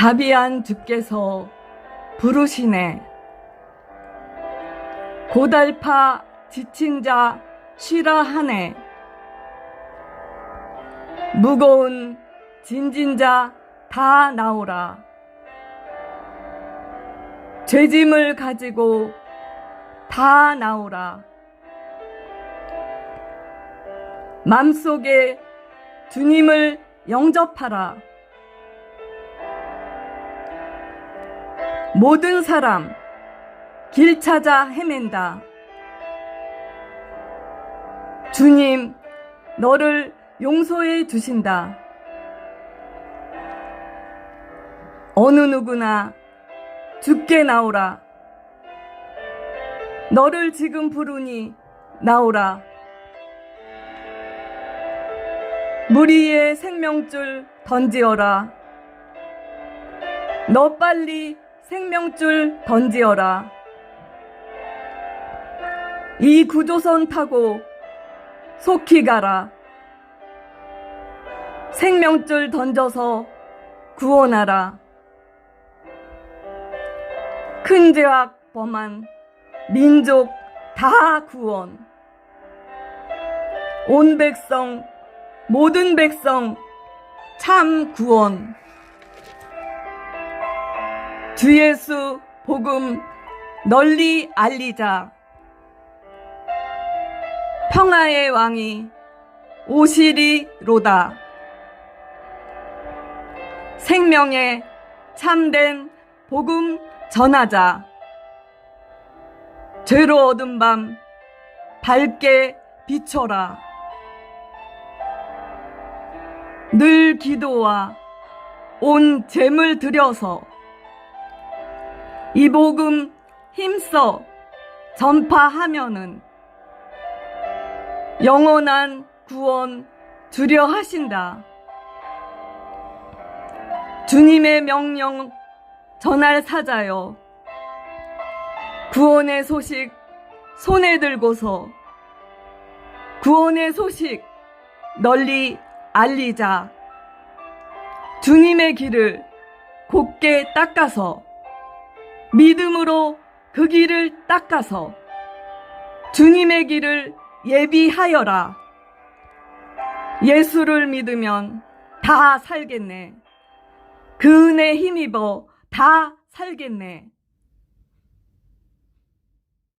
자비한 주께서 부르시네. 고달파 지친 자 쉬라 하네. 무거운 진진 자다 나오라. 죄짐을 가지고 다 나오라. 맘속에 주님을 영접하라. 모든 사람 길 찾아 헤맨다. 주님, 너를 용서해 주신다. 어느 누구나 죽게 나오라. 너를 지금 부르니 나오라. 물 위에 생명줄 던지어라. 너 빨리 생명줄 던지어라. 이 구조선 타고 속히 가라. 생명줄 던져서 구원하라. 큰 죄악 범한 민족 다 구원. 온 백성, 모든 백성 참 구원. 주 예수 복음 널리 알리자. 평화의 왕이 오시리로다. 생명의 참된 복음 전하자. 죄로 얻은 밤 밝게 비춰라. 늘 기도와 온 재물 들여서 이 복음 힘써 전파하면은 영원한 구원 주려 하신다. 주님의 명령 전할 사자여. 구원의 소식 손에 들고서 구원의 소식 널리 알리자. 주님의 길을 곧게 닦아서 믿음으로 그 길을 닦아서 주님의 길을 예비하여라. 예수를 믿으면 다 살겠네. 그 은혜 힘입어 다 살겠네.